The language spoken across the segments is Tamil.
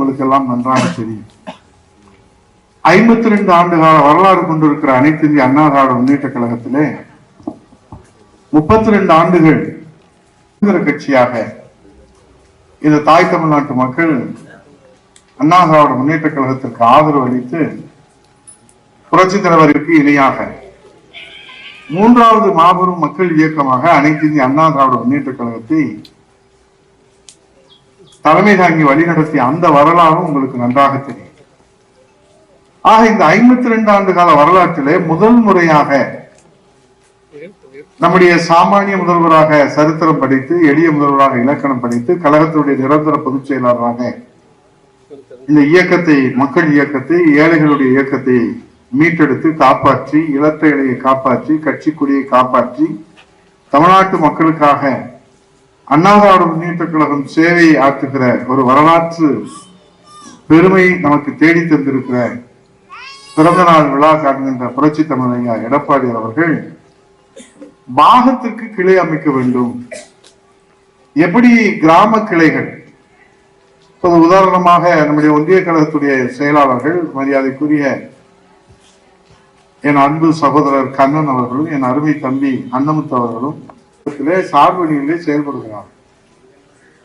உங்களுக்கு எல்லாம் நன்றாக தெரியும். ஐம்பத்தி ரெண்டு ஆண்டு கால வரலாறு கொண்டிருக்கிற அனைத்து இந்திய அண்ணா திராவிட முன்னேற்ற கழகத்திலே முப்பத்தி ரெண்டு ஆண்டுகள் சுதந்திர கட்சியாக இந்த தாய் தமிழ்நாட்டு மக்கள் அண்ணா திராவிட முன்னேற்ற கழகத்திற்கு ஆதரவு அளித்து புரட்சி தலைவருக்கு இணையாக மூன்றாவது மாபெரும் மக்கள் இயக்கமாக அனைத்து இந்திய அண்ணா திராவிட முன்னேற்ற கழகத்தை தலைமை தாங்கி வழிநடத்திய அந்த வரலாறும் உங்களுக்கு நன்றாக தெரியும். ஆக இந்த ஐம்பத்தி ரெண்டு ஆண்டு கால வரலாற்றிலே முதல் முறையாக நம்முடைய சாமானிய முதல்வராக சரித்திரம் படித்து எளிய முதல்வராக இலக்கணம் படித்து கழகத்துடைய நிரந்தர பொதுச் செயலாளராக இந்த இயக்கத்தை மக்கள் இயக்கத்தை ஏழைகளுடைய இயக்கத்தை மீட்டெடுத்து காப்பாற்றி இலத்த இலையை காப்பாற்றி கட்சி கொடியை காப்பாற்றி தமிழ்நாட்டு மக்களுக்காக அண்ணா திராவிட முன்னேற்ற கழகம் சேவையை ஆற்றுகிற ஒரு வரலாற்று பெருமை நமக்கு தேடி தந்திருக்கிற பிறந்த நாள் விழா காண்கின்ற புரட்சி தமிழையா எடப்பாடியார் அவர்கள் பாகத்திற்கு கிளை அமைக்க வேண்டும். எப்படி கிராம கிளைகள்? இப்போது உதாரணமாக நம்முடைய ஒன்றிய கழகத்துடைய செயலாளர்கள் மரியாதைக்குரிய என் அன்பு சகோதரர் கண்ணன் அவர்களும் என் அருமை தம்பி அன்னமுத்து அவர்களும் சார்பு சார்பணியிலே செயல்படுகிறார்.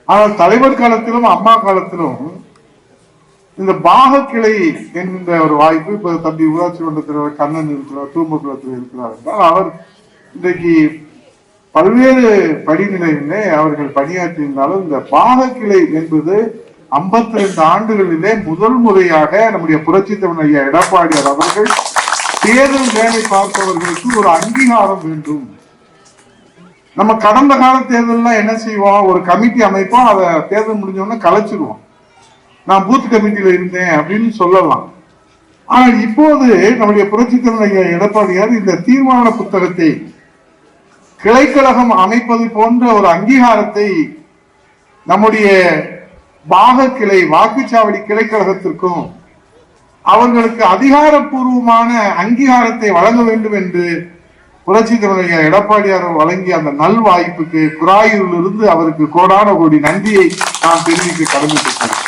ஆனால் தலைவர் காலத்திலும் அம்மா காலத்திலும் இந்த பாக கிளை என்கின்ற ஒரு வாய்ப்பு இப்ப தம்பி ஊராட்சி மன்றத்தில் கண்ணன் இருக்கிறார் தூம்பக்குளத்தில் இருக்கிறார் என்றால் அவர் இன்றைக்கு பல்வேறு படிநிலையிலே அவர்கள் பணியாற்றியிருந்தாலும் இந்த பாக கிளை என்பது ஐம்பத்தி ரெண்டு ஆண்டுகளிலே முதல் முறையாக நம்முடைய புரட்சி தமிழ் ஐயா எடப்பாடியார் அவர்கள் தேர்தல் வேலை பார்ப்பவர்களுக்கு ஒரு அங்கீகாரம் வேண்டும். நம்ம கடந்த கால தேர்தல்ல என்ன செய்வோம் ஒரு கமிட்டி அமைப்போம் அதை தேர்தல் முடிஞ்ச கலைச்சிருவோம். நான் பூத் கமிட்டியில இருந்தேன் அப்படின்னு சொல்லலாம். ஆனால் இப்போது நம்முடைய புரட்சி தமிழ் எடப்பாடியார் இந்த தீர்மான புத்தகத்தை கிளைக்கழகம் அமைப்பது போன்ற ஒரு அங்கீகாரத்தை நம்முடைய பாக கிளை வாக்குச்சாவடி கிளைக்கழகத்திற்கும் அவர்களுக்கு அதிகாரப்பூர்வமான அங்கீகாரத்தை வழங்க வேண்டும் என்று புரட்சி தலைவர் எடப்பாடியார் வழங்கிய அந்த நல் வாய்ப்புக்கு குராயூரிலிருந்து அவருக்கு கோடான கோடி நன்றியை நான் தெரிவிக்க கடமைப்பட்டேன்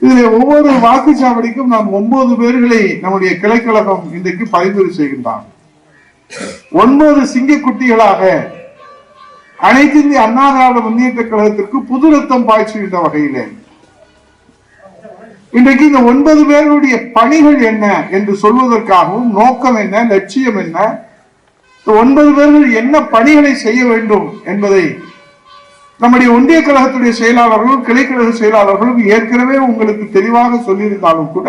இதில் ஒவ்வொரு வாக்குச்சாவடிக்கும் நாம் ஒன்பது பேர்களை நம்முடைய கிளைக்கழகம் இன்றைக்கு பரிந்துரை செய்கின்றான். ஒன்பது சிங்கக்குட்டிகளாக அனைத்து இந்திய அண்ணா திராவிட முன்னேற்ற கழகத்திற்கு புது ரத்தம் பாய்ச்சுகின்ற வகையிலே இன்றைக்கு இந்த ஒன்பது பேருடைய பணிகள் என்ன என்று சொல்வதற்காகவும் நோக்கம் என்ன லட்சியம் என்ன? இந்த ஒன்பது பேர்கள் என்ன பணிகளை செய்ய வேண்டும் என்பதை நம்முடைய ஒன்றிய கழகத்துடைய செயலாளர்களும் கிளைக்கழக செயலாளர்களும் ஏற்கனவே உங்களுக்கு தெளிவாக சொல்லியிருந்தாலும் கூட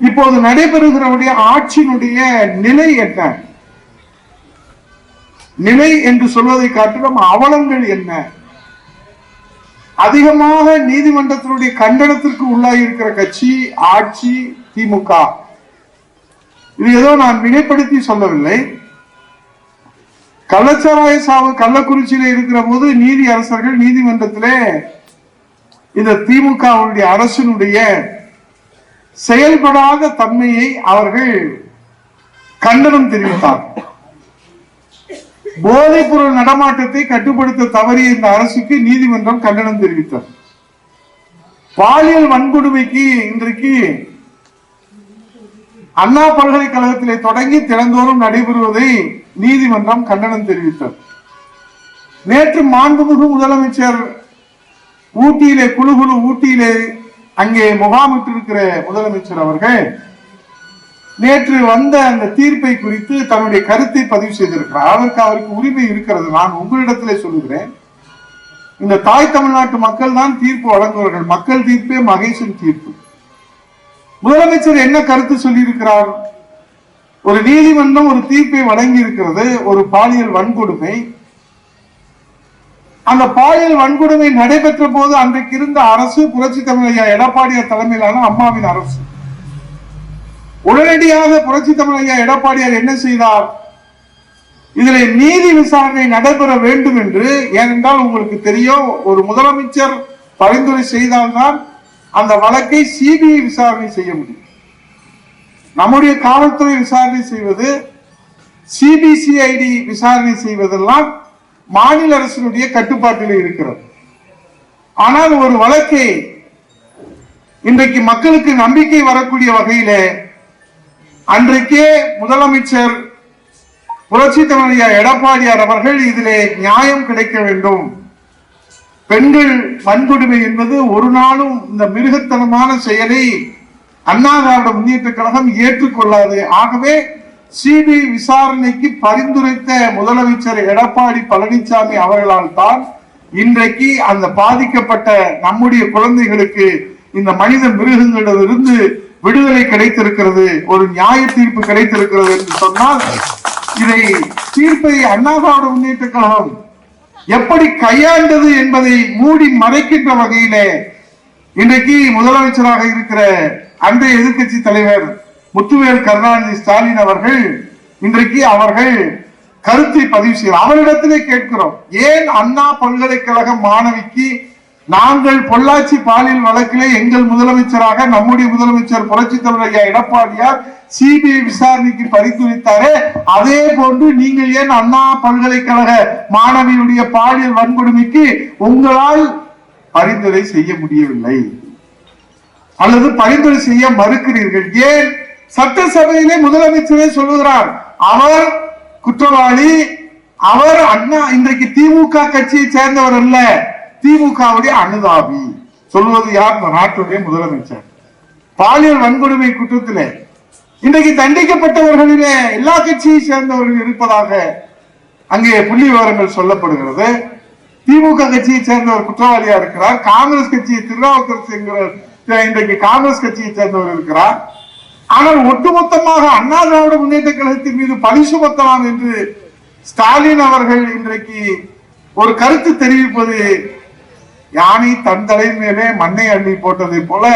இப்போது நடைபெறுகிறவுடைய ஆட்சியினுடைய நிலை என்ன? நிலை என்று சொல்வதை காட்டிலும் அவலங்கள் என்ன? அதிகமாக நீதிமன்றத்தினுடைய கண்டனத்திற்கு உள்ளாகியிருக்கிற கட்சி ஆட்சி திமுக. இது ஏதோ நான் மிகைப்படுத்தி சொல்லவில்லை. கள்ளச்சாராய சாவு கள்ளக்குறிச்சியில இருக்கிற போது நீதி அரசர்கள் நீதிமன்றத்திலே இந்த திமுகவுடைய அரசினுடைய செயல்படாத தன்மையை அவர்கள் கண்டனம் தெரிவித்தார்கள். போதைப் பொருள் நடமாட்டத்தை கட்டுப்படுத்த தவறிய இந்த அரசுக்கு நீதிமன்றம் கண்டனம் தெரிவித்தார் பாலியல் வன்கொடுமைக்கு இன்றைக்கு அண்ணா பல்கலைக்கழகத்திலே தொடங்கி தினந்தோறும் நடைபெறுவதை நீதிமன்றம் கண்டனம் தெரிவித்தது. நேற்று மாண்புமிகு முதலமைச்சர் ஊட்டியிலே குழு குழு ஊட்டியிலே அங்கே முகாமிட்டிருக்கிற முதலமைச்சர் அவர்கள் நேற்று வந்த அந்த தீர்ப்பை குறித்து தன்னுடைய கருத்தை பதிவு செய்திருக்கிறார். அதற்கு அவருக்கு உரிமை இருக்கிறது. நான் உங்களிடத்திலே சொல்லுகிறேன். இந்த தாய் தமிழ்நாட்டு மக்கள் தான் தீர்ப்பு வழங்குவார்கள். மக்கள் தீர்ப்பே மகேசன் தீர்ப்பு. முதலமைச்சர் என்ன கருத்து சொல்லியிருக்கிறார்? ஒரு நீதிமன்றம் ஒரு தீர்ப்பை வழங்கி இருக்கிறது ஒரு பாலியல் வன்கொடுமை. அந்த பாலியல் வன்கொடுமை நடைபெற்ற போது அன்றைக்கு இருந்த அரசு புரட்சி தமிழையா எடப்பாடியார் தலைமையிலான அம்மாவின் அரசு. உடனடியாக புரட்சி தமிழையா எடப்பாடியார் என்ன செய்தார்? இதில் நீதி விசாரணை நடைபெற வேண்டும் என்று ஏனென்றால் உங்களுக்கு தெரியும் ஒரு முதலமைச்சர் பரிந்துரை செய்தால்தான் அந்த வழக்கை சிபிஐ விசாரணை செய்ய முடியும். நம்முடைய காவல்துறை விசாரணை செய்வது சிபிசிஐடி விசாரணை செய்வதெல்லாம் மாநில அரசினுடைய கட்டுப்பாட்டில் இருக்கிறது. ஆனால் ஒரு வழக்கை இன்றைக்கு மக்களுக்கு நம்பிக்கை வரக்கூடிய வகையிலே அன்றைக்கே முதலமைச்சர் புரட்சி தலைவர் எடப்பாடியார் அவர்கள் இதிலே நியாயம் கிடைக்க வேண்டும். பெண்கள் வன்கொடுமை என்பது ஒரு நாளும் இந்த மிருகத்தனமான செயலை அண்ணா திராவிட முன்னேற்ற கழகம் ஏற்றுக்கொள்ளாது. ஆகவே சிபிஐ விசாரணைக்கு பரிந்துரைத்த முதலமைச்சர் எடப்பாடி பழனிசாமி அவர்களால் தான் இன்றைக்கு அந்த பாதிக்கப்பட்ட நம்முடைய குழந்தைகளுக்கு இந்த மனித மிருகங்களிடமிருந்து விடுதலை கிடைத்திருக்கிறது ஒரு நியாய தீர்ப்பு கிடைத்திருக்கிறது என்று சொன்னால் இதை தீர்ப்பை அண்ணா முன்னேற்ற கழகம் எப்படி கையாண்டது என்பதை மூடி மறைக்கின்ற வகையிலே இன்றைக்கு முதலமைச்சராக இருக்கிற அன்றைய எதிர்க்கட்சி தலைவர் முத்துவேல் கருணாநிதி ஸ்டாலின் அவர்கள் இன்றைக்கு அவர்கள் கருத்தை பதிவு செய்யலாம் அவரிடத்திலே கேட்கிறோம் ஏன் அண்ணா பல்கலைக்கழக மாணவிக்கு நாங்கள் பொள்ளாச்சி பாலியல் வழக்கிலே எங்கள் முதலமைச்சராக நம்முடைய முதலமைச்சர் புரட்சி தமிழர் ஐயா எடப்பாடியார் சிபிஐ விசாரணைக்கு பரிந்துரைத்தாரே அதே போன்று நீங்கள் ஏன் அண்ணா பல்கலைக்கழக மாணவியுடைய பாலியல் வன்கொடுமைக்கு உங்களால் பரிந்துரை செய்ய முடியவில்லை? அல்லது பரிந்துரை செய்ய மறுக்கிறீர்கள்? ஏன்? சட்டசபையிலே முதலமைச்சரே சொல்லுகிறார் அவர் குற்றவாளி அவர் அண்ணா இன்றைக்கு திமுக கட்சியை சேர்ந்தவர் அல்ல. திமுகவுடைய அனுதாபி. சொல்வது யார்? இந்த நாட்டுடைய முதலமைச்சர். பாலியல் வன்கொடுமை குற்றத்திலே இன்றைக்கு தண்டிக்கப்பட்டவர்களிலே எல்லா கட்சியை சேர்ந்தவர்கள் இருப்பதாக அங்கே புள்ளி விவரங்கள் சொல்லப்படுகிறது. திமுக கட்சியை சேர்ந்தவர் குற்றவாளியா இருக்கிறார். காங்கிரஸ் கட்சியை திருநாவுக்கரசு என்கிற இன்றைக்கு காங்கிரஸ் கட்சியை சேர்ந்தவர் இருக்கிறார். ஆனால் ஒட்டுமொத்தமாக அண்ணா திராவிட முன்னேற்ற கழகத்தின் மீது பழி சுமத்தலாம் என்று ஸ்டாலின் அவர்கள் இன்றைக்கு ஒரு கருத்து தெரிவிப்பது யானை தன் தலை மேலே மண்ணை அள்ளி போட்டதை போல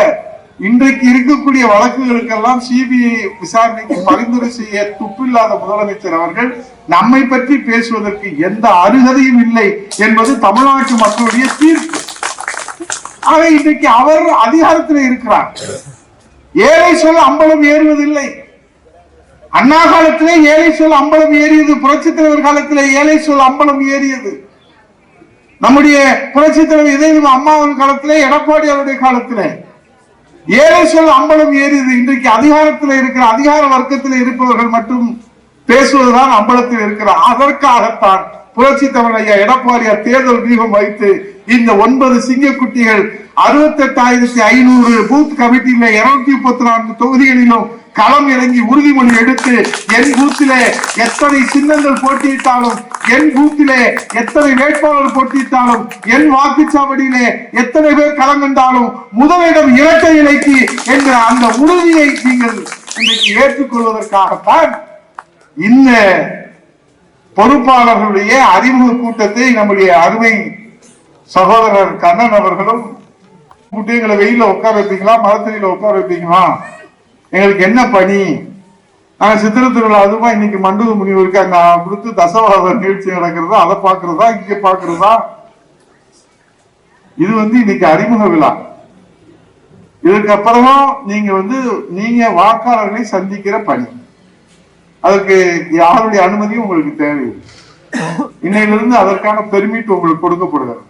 இன்றைக்கு இருக்கக்கூடிய வழக்குகளுக்கெல்லாம் சிபிஐ விசாரணைக்கு பரிந்துரை செய்ய துப்பில்லாத முதலமைச்சர் அவர்கள் நம்மை பற்றி பேசுவதற்கு எந்த அருகதையும் இல்லை என்பது தமிழ்நாட்டு மக்களுடைய தீர்ப்பு. ஆக இன்றைக்கு அவர் அதிகாரத்தில் இருக்கிறார். ஏழை சொல் அம்பலம் ஏறுவதில்லை. அண்ணா காலத்திலே ஏழை சொல் அம்பலம் ஏறியது புரட்சி தலைவர் காலத்திலே ஏழை சொல் அம்பலம் ஏறியது. நம்முடைய புரட்சி தலைவர் இதயம் அம்மாவின் காலத்திலே எடப்பாடி அவருடைய காலத்திலே. ஏழை சொல் அம்பலம் ஏறியது இன்றைக்கு அதிகாரத்தில் இருக்கிற அதிகார வர்க்கத்தில் இருப்பவர்கள் மட்டும் பேசுவதுதான் அம்பலத்தில் இருக்கிறார் அதற்காகத்தான் புரட்சி தமிழ் ஐயா எடப்பாடியார் தேர்தல் வியூகம் வைத்து இந்த ஒன்பது சிங்கக்குட்டிகள் அறுபத்தெட்டாயிரத்தி ஐநூறு பூத் கமிட்டியில இருநூத்தி முப்பத்தி நான்கு தொகுதிகளிலும் களம் இறங்கி உறுதிமொழி எடுத்து என் பூத்திலே எத்தனை சின்னங்கள் போட்டியிட்டாலும் என் பூத்திலே எத்தனை வேட்பாளர் போட்டியிட்டாலும் என் வாக்குச்சாவடியிலே எத்தனை பேர் களம் முதலிடம் இரட்டை இலைக்கு என்ற அந்த உறுதியை நீங்கள் இன்றைக்கு ஏற்றுக்கொள்வதற்காகத்தான் இந்த பொறுப்பாளர்களுடைய அறிமுக கூட்டத்தை நம்முடைய அருமை சகோதரர் கண்ணன் அவர்களும் கூட்டி எங்களை வெயில உட்கார வைப்பீங்களா மரத்தடியில உட்கார வைப்பீங்களா? எங்களுக்கு என்ன பணி? நாங்க சித்திர திருவிழா அதுமா இன்னைக்கு மண்டூர் முனிவருக்கு அங்க கொடுத்து தசவாத நிகழ்ச்சி நடக்கிறதா? அதை பாக்குறதா இங்க பாக்குறதா இது வந்து இன்னைக்கு அறிமுக விழா. இதுக்கு நீங்க வந்து நீங்க வாக்காளர்களை சந்திக்கிற பணி. அதுக்கு யாருடைய அனுமதியும் உங்களுக்கு தேவையில்லை. இன்னையிலிருந்து அதற்கான பெருமிட் உங்களுக்கு கொடுக்கப்படுகிறது.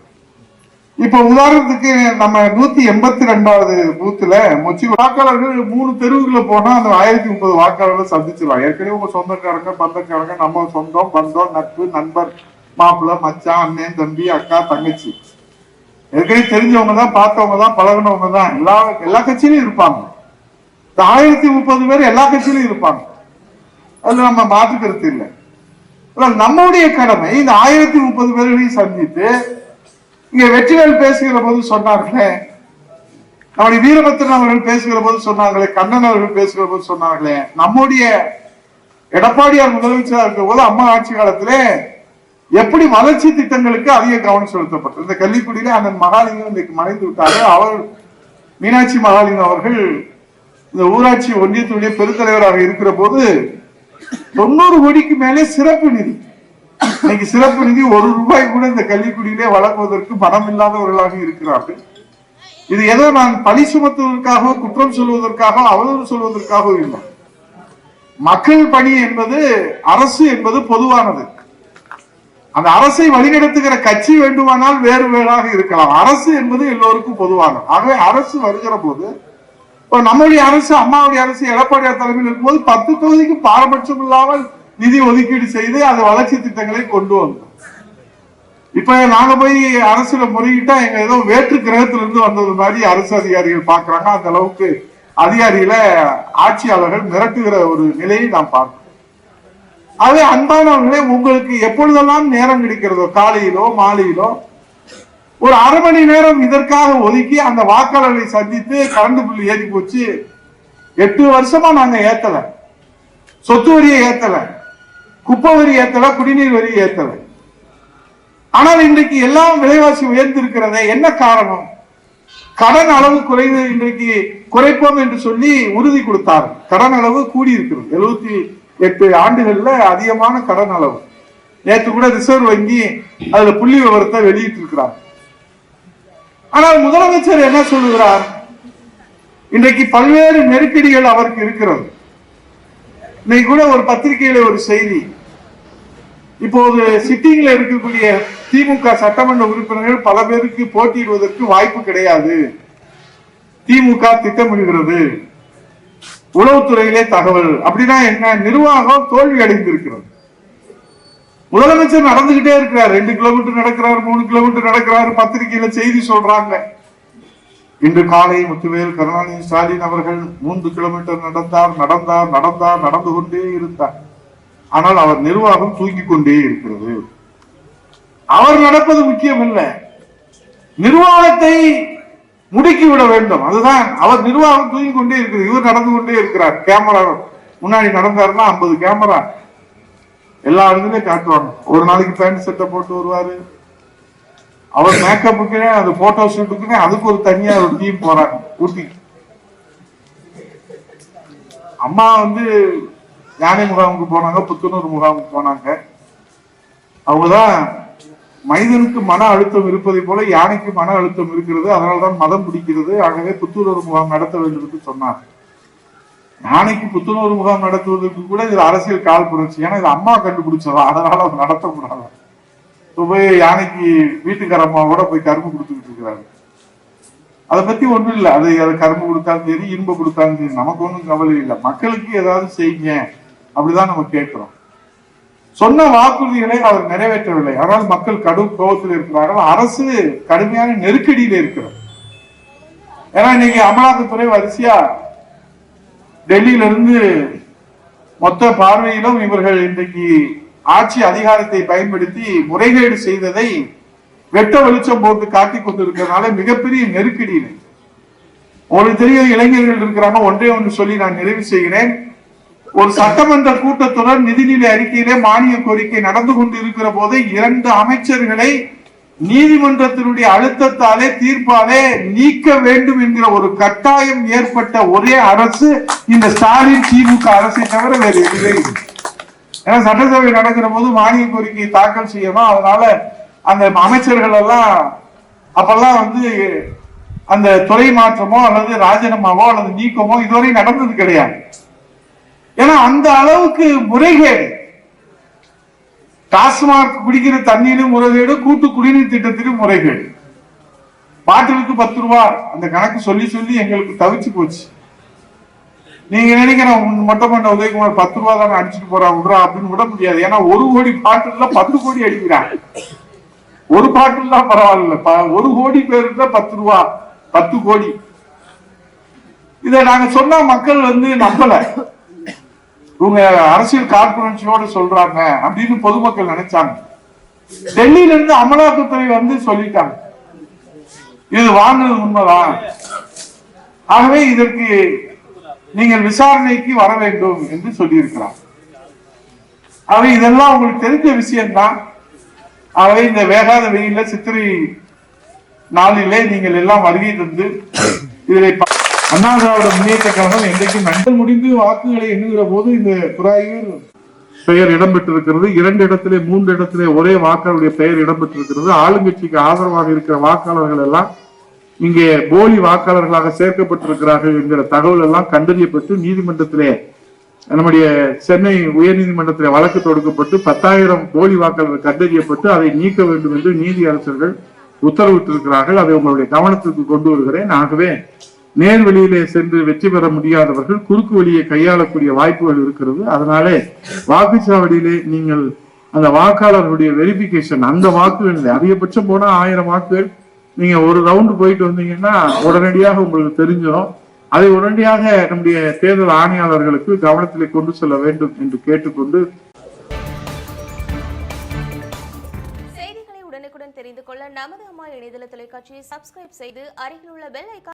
இப்ப உதாரணத்துக்கு நம்ம நூத்தி எண்பத்தி ரெண்டாவது பூத்துல மொச்சி வாக்காளர்கள் மூணு தெருவுக்குள்ள போனா அந்த ஆயிரத்தி முப்பது வாக்காளர்கள் சந்திச்சிடலாம் ஏற்கனவே உங்க சொந்தக்காரங்க பந்தக்காரங்க நம்ம சொந்தம் பந்தம் நட்பு நண்பர் மாப்பிள்ள மச்சான் அண்ணன் தம்பி அக்கா தங்கச்சி. ஏற்கனவே தெரிஞ்சவங்க தான் பார்த்தவங்க தான் பழகுனவங்க தான். எல்லா எல்லா கட்சியிலும் இருப்பாங்க. இந்த ஆயிரத்தி முப்பது பேர் எல்லா கட்சியிலும் இருப்பாங்க. அதுல நம்ம மாற்று கருத்து இல்லை. ஆனால் நம்முடைய கடமை இந்த ஆயிரத்தி முப்பது பேர்களையும் சந்தித்து இங்க வெற்றிவேல் பேசுகிற போது சொன்னார்களே. நம்முடைய வீரபத்திரன் அவர்கள் பேசுகிற போது சொன்னார்களே கண்ணன் அவர்கள் பேசுகிற போது சொன்னார்களே. நம்முடைய எடப்பாடியார் முதலமைச்சராக இருக்கிற போது அம்மா ஆட்சி காலத்திலே எப்படி வளர்ச்சி திட்டங்களுக்கு அதிக கவனம் செலுத்தப்பட்டது. இந்த கள்ளிக்குடியில அண்ணன் மகாலிங்கம் இன்னைக்கு மறைந்து விட்டாரு. அவர் மீனாட்சி மகாலிங்கம் அவர்கள் இந்த ஊராட்சி ஒன்றியத்துடைய பெருத்தலைவராக இருக்கிற போது தொண்ணூறு கோடிக்கு மேலே சிறப்பு நிதி. இன்னைக்கு சிறப்பு நிதி ஒரு ரூபாய் கூட இந்த கல்விக்குடியிலே வழங்குவதற்கு மனம் இல்லாதவர்களாக இருக்கிறார்கள். இது ஏதோ நான் பழி சுமத்துவதற்காக குற்றம் சொல்வதற்காக அவதூறு சொல்வதற்காக இல்லை. மக்கள் பணி என்பது அரசு என்பது பொதுவானது. அந்த அரசை வழிநடத்துகிற கட்சி வேண்டுமானால் வேறு வேறாக இருக்கலாம். அரசு என்பது எல்லோருக்கும் பொதுவானது. ஆகவே அரசு வருகிற போது இப்போ நம்முடைய அரசு அம்மாவுடைய அரசு எடப்பாடியார் தலைமையில் இருக்கும்போது பத்து தொகுதிக்கு பாரபட்சம் இல்லாமல் நிதி ஒதுக்கீடு செய்து அது வளர்ச்சி திட்டங்களை கொண்டு வந்தோம். இப்ப நாங்க போய் அரசுல முறையிட்டா எங்க ஏதோ வேற்று கிரகத்துல இருந்து வந்தது மாதிரி அரசு அதிகாரிகள் பாக்குறாங்க. அந்த அளவுக்கு அதிகாரிகளை ஆட்சியாளர்கள் மிரட்டுகிற ஒரு நிலையை நாம் பார்க்கிறோம் ஆகவே அன்பானவர்களே உங்களுக்கு எப்பொழுதெல்லாம் நேரம் கிடைக்கிறதோ காலையிலோ மாலையிலோ ஒரு அரை மணி நேரம் இதற்காக ஒதுக்கி அந்த வாக்காளர்களை சந்தித்து கரண்ட் பில் ஏறி போச்சு. எட்டு வருஷமா நாங்க ஏத்தல. சொத்து வரியை ஏத்தலை. குப்பை வரி ஏத்தல குடிநீர் வரி ஏத்தல ஆனால் இன்றைக்கு எல்லாம் விலைவாசி உயர்ந்திருக்கிறதே என்ன காரணம்? கடன் அளவு குறைந்து இன்றைக்கு குறைப்போம் என்று சொல்லி உறுதி கொடுத்தார். கடன் அளவு கூடி இருக்கிறது எழுபத்தி எட்டு ஆண்டுகள்ல அதிகமான கடன் அளவு. நேற்று கூட ரிசர்வ் வங்கி அதுல புள்ளி விவரத்தை வெளியிட்டு இருக்கிறார் ஆனால் முதலமைச்சர் என்ன சொல்லுகிறார்? இன்றைக்கு பல்வேறு நெருக்கடிகள் அவருக்கு இருக்கிறது. இன்னைக்கு கூட ஒரு பத்திரிகையில ஒரு செய்தி இப்போது சிட்டிங்ல இருக்கக்கூடிய திமுக சட்டமன்ற உறுப்பினர்கள் பல பேருக்கு போட்டியிடுவதற்கு வாய்ப்பு கிடையாது. திமுக திட்டமிடுகிறது. உளவுத்துறையிலே தகவல். அப்படின்னா என்ன? நிர்வாகம் தோல்வி அடைந்திருக்கிறது. முதலமைச்சர் நடந்துகிட்டே இருக்கிறார். ரெண்டு கிலோமீட்டர் நடக்கிறார் மூணு கிலோமீட்டர் நடக்கிறார். பத்திரிகையில செய்தி சொல்றாங்க. இன்று காலை முத்துவேல் கருணாநிதி ஸ்டாலின் அவர்கள் மூன்று கிலோமீட்டர் நடந்தார் நடந்தார் நடந்தார் நடந்து கொண்டே இருந்தார். ஆனால் அவர் நிர்வாகம் தூக்கி கொண்டே இருக்கிறது. அவர் நடப்பது முக்கியம் இல்லை நிர்வாகத்தை முடுக்கி விட வேண்டும். அதுதான் அவர் நிர்வாகம் தூங்கிக் கொண்டே இருக்கிறது. இவர் நடந்து கொண்டே இருக்கிறார். கேமரா முன்னாடி நடந்தாருன்னா ஐம்பது கேமரா. எல்லா இடத்துலயும் காட்டுவாங்க. ஒரு நாளைக்கு பேண்ட் செட்டை போட்டு வருவாரு. அவர் மேக்கப்புக்குனே அது போட்டோ ஷூட்டுக்குனே அதுக்கு ஒரு தனியா ஒரு டீம் போறாங்க. ஊட்டி. அம்மா வந்து யானை முகாமுக்கு போனாங்க புத்துணர்வு முகாமுக்கு போனாங்க. அவங்கதான் மனிதனுக்கு மன அழுத்தம் இருப்பதை போல யானைக்கு மன அழுத்தம் இருக்கிறது அதனால்தான் மதம் பிடிக்கிறது. ஆகவே புத்துணர்வு முகாம் நடத்த வேண்டும் என்று சொன்னார் யானைக்கு புத்துணர்வு முகாம் நடத்துவதற்கு கூட இது அரசியல் கால் புரட்சி ஏன்னா இது அம்மா கண்டுபிடிச்சதா? அதனால அது நடத்த கூடாது போய் யானைக்கு வீட்டுக்கார அம்மா கூட போய் கரும்பு கொடுத்துக்கிட்டு இருக்கிறாரு அதை பத்தி ஒண்ணும் இல்லை. அது அதை கரும்பு கொடுத்தாலும் சரி இன்பம் கொடுத்தாலும் சரி நமக்கு ஒன்றும் கவலை இல்லை. மக்களுக்கு ஏதாவது செய்யுங்க. அப்படிதான் நம்ம கேட்கிறோம். சொன்ன வாக்குறுதிகளை அவர் நிறைவேற்றவில்லை. ஆனால் மக்கள் கடும் கோபத்தில் இருக்கிறார்கள். அரசு கடுமையான நெருக்கடியில் இருக்கிறது. ஏன்னா இன்னைக்கு அமலாக்கத்துறை வரிசையா டெல்லியில இருந்து மொத்த பார்வையிலும் இவர்கள் இன்றைக்கு ஆட்சி அதிகாரத்தை பயன்படுத்தி முறைகேடு செய்ததை வெட்ட வெளிச்சம் போட்டு காட்டிக் கொண்டிருக்கிறதுனால மிகப்பெரிய நெருக்கடி உங்களுக்கு தெரியும் இளைஞர்கள் இருக்கிறாங்க. ஒன்றே ஒன்று சொல்லி நான் நிறைவு செய்கிறேன். ஒரு சட்டமன்ற கூட்டத்தொடர் நிதிநிலை அறிக்கையிலே மானிய கோரிக்கை நடந்து கொண்டு இருக்கிற போது இரண்டு அமைச்சர்களை நீதிமன்றத்தினுடைய அழுத்தத்தாலே தீர்ப்பாலே நீக்க வேண்டும் என்கிற ஒரு கட்டாயம் ஏற்பட்ட ஒரே அரசு இந்த ஸ்டாலின் திமுக அரசை தவிர வேறு எதுவே ஏன்னா சட்டசபை நடக்கிற போது மானிய கோரிக்கையை தாக்கல் செய்யணும். அதனால அந்த அமைச்சர்கள் எல்லாம் அப்பெல்லாம் வந்து அந்த துறை மாற்றமோ அல்லது ராஜினாமாவோ அல்லது நீக்கமோ இதுவரை நடந்தது கிடையாது. ஏன்னா அந்த அளவுக்கு முறைகேடு. டாஸ்மாக் குடிக்கிற தண்ணீரும் முறைகேடு கூட்டு குடிநீர் திட்டத்திலும் முறைகேடு. பாட்டிலுக்கு பத்து ரூபா அந்த கணக்கு சொல்லி சொல்லி எங்களுக்கு தவிச்சு போச்சு. நீங்க நினைக்கிற மொட்டை பண்ண உதயகுமார் பத்து ரூபா தானே அடிச்சுட்டு போறான் விடுறா அப்படின்னு விட முடியாது. ஏன்னா ஒரு கோடி பாட்டில் பத்து கோடி அடிக்கிறான் ஒரு பாட்டில் தான் பரவாயில்ல. ப- ஒரு கோடி பேருக்கு பத்து ரூபா பத்து கோடி. இதை நாங்க சொன்னா மக்கள் வந்து நம்பல. இவங்க அரசியல் காழ்ப்புணர்ச்சியோட சொல்றாங்க அப்படின்னு பொதுமக்கள் நினைச்சாங்க. டெல்லியில இருந்து அமலாக்கத்துறை வந்து சொல்லிட்டாங்க. இது வாங்கினது உண்மைதான் ஆகவே இதற்கு நீங்கள் விசாரணைக்கு வர வேண்டும் என்று சொல்லியிருக்கிறார். ஆகவே இதெல்லாம் உங்களுக்கு தெரிஞ்ச விஷயம்தான் ஆகவே இந்த வேகாத வெயில சித்திரை நாளிலே நீங்கள் எல்லாம் வருகை தந்து இதில் அண்ணா திராவிட முன்னேற்ற கழகம் என்றைக்கும் நண்பர் முடிந்து வாக்குகளை எண்ணுகிற போது இந்த குராயூர் பெயர் இடம்பெற்றிருக்கிறது. இரண்டு இடத்திலே மூன்று இடத்திலே ஒரே வாக்காளருடைய பெயர் இடம்பெற்றிருக்கிறது. ஆளுங்கட்சிக்கு ஆதரவாக இருக்கிற வாக்காளர்கள் எல்லாம் இங்கே போலி வாக்காளர்களாக சேர்க்கப்பட்டிருக்கிறார்கள் என்கிற தகவல் எல்லாம் கண்டறியப்பட்டு நீதிமன்றத்திலே நம்முடைய சென்னை உயர்நீதிமன்றத்தில் வழக்கு தொடுக்கப்பட்டு பத்தாயிரம் போலி வாக்காளர்கள் கண்டறியப்பட்டு அதை நீக்க வேண்டும் என்று நீதி அரசர்கள் உத்தரவிட்டிருக்கிறார்கள். அதை உங்களுடைய கவனத்திற்கு கொண்டு வருகிறேன். ஆகவே நேர்வழியிலே சென்று வெற்றி பெற முடியாதவர்கள் குறுக்கு வழியை கையாளக்கூடிய வாய்ப்புகள் இருக்கிறது. அதனாலே வாக்குச்சாவடியிலே நீங்கள் அந்த வாக்காளர்களுடைய வெரிபிகேஷன் அந்த வாக்குகள் அதிகபட்சம் போனா ஆயிரம் வாக்குகள். நீங்க ஒரு ரவுண்டு போயிட்டு வந்தீங்கன்னா உடனடியாக உங்களுக்கு தெரிஞ்சிடும் அதை உடனடியாக நம்முடைய தேர்தல் ஆணையாளர்களுக்கு கவனத்திலே கொண்டு செல்ல வேண்டும் என்று கேட்டுக்கொண்டு செய்திகளை உடனுக்குடன் தெரிந்து கொள்ள நமது அம்மா இணையதள தொலைக்காட்சியை சப்ஸ்கிரைப் செய்து அருகில் உள்ள பெல் ஐக்கான்